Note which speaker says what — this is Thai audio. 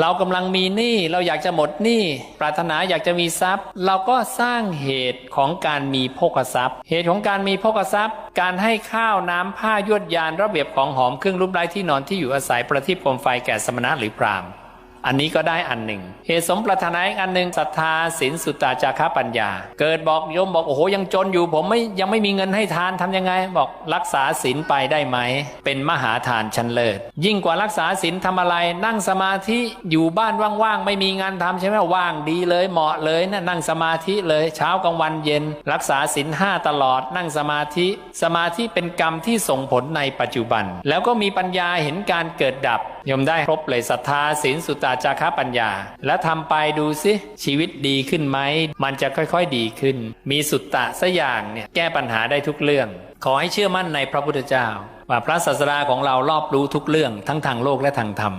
Speaker 1: เรากำลังมีหนี้เราอยากจะหมดหนี้ปรารถนาอยากจะมีทรัพย์ เราก็สร้างเหตุของการมีโภคทรัพย์ เหตุของการมีโภคทรัพย์ การให้ข้าวน้ำผ้ายวดยานระเบียบของหอมเครื่องรูปไร้ที่นอนที่อยู่อาศัยประทีปโคมไฟแก่สมณะหรือพราหมณ์ อันนี้ก็ได้อันหนึ่ง เหตุสมปรารถนาอีกอันหนึ่งศรัทธาศีลสุตตาจาระปัญญา เกิดบอกโยมบอกโอ้โหยังจนอยู่ ผมไม่ยังไม่มีเงินให้ทานทำยังไง บอกรักษาศีลไปได้ไหม เป็นมหาทานชั้นเลิศ ยิ่งกว่ารักษาศีลทำอะไร นั่งสมาธิอยู่บ้านว่างๆไม่มีงานทำใช่ไหมว่างดีเลยเหมาะเลยนะนั่งสมาธิเลยเช้ากลางวันเย็น รักษาศีลห้าตลอด นั่งสมาธิ สมาธิเป็นกรรมที่ส่งผลในปัจจุบัน แล้วก็มีปัญญาเห็นการเกิดดับ ยมได้ครบเลยศรัทธาศีลสุตตาจาระปัญญา และทำไปดูสิชีวิตดีขึ้นไหมมันจะค่อยๆดีขึ้น มีสุตตะสักอย่างเนี่ยแก้ปัญหาได้ทุกเรื่อง ขอให้เชื่อมั่นในพระพุทธเจ้า ว่าพระศาสดาของเรารอบรู้ทุกเรื่องทั้งทางโลกและทางธรรม